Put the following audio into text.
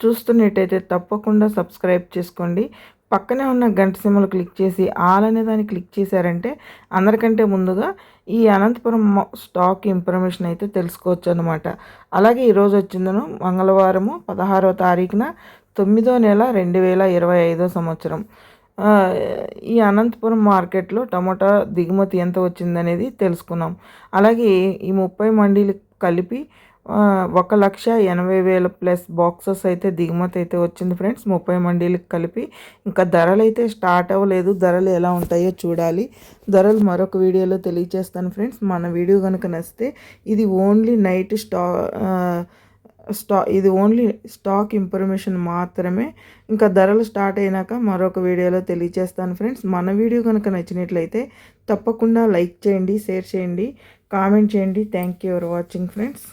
చూస్తున్నట్టయితే తప్పకుండా సబ్స్క్రైబ్ చేసుకోండి. పక్కనే ఉన్న గంట సిమ్మలు క్లిక్ చేసి ఆల్ అనే దాన్ని క్లిక్ చేశారంటే అందరికంటే ముందుగా ఈ అనంతపురం స్టాక్ ఇన్ఫర్మేషన్ అయితే తెలుసుకోవచ్చు అనమాట అలాగే ఈరోజు వచ్చిందను మంగళవారము పదహారవ తారీఖున తొమ్మిదో నెల రెండు వేల ఇరవై ఐదో సంవత్సరం. ఈ అనంతపురం మార్కెట్లో టమాటా దిగుమతి ఎంత వచ్చిందనేది తెలుసుకున్నాం. అలాగే ఈ ముప్పై మండీలు కలిపి ఒక లక్ష ఎనభై వేల ప్లస్ బాక్సెస్ అయితే దిగుమతి అయితే వచ్చింది ఫ్రెండ్స్. ముప్పై మండీలకు కలిపి. ఇంకా ధరలు అయితే స్టార్ట్ అవ్వలేదు. ధరలు ఎలా ఉంటాయో చూడాలి. ధరలు మరొక వీడియోలో తెలియజేస్తాను ఫ్రెండ్స్. మన వీడియో కనుక నచ్చితే ఇది ఓన్లీ నైట్ స్టా స్టా ఇది ఓన్లీ స్టాక్ ఇన్ఫర్మేషన్ మాత్రమే. ఇంకా ధరలు స్టార్ట్ అయినాక మరొక వీడియోలో తెలియజేస్తాను ఫ్రెండ్స్. మన వీడియో కనుక నచ్చినట్లయితే తప్పకుండా లైక్ చేయండి షేర్ చేయండి కామెంట్ చేయండి. Thank you for watching friends.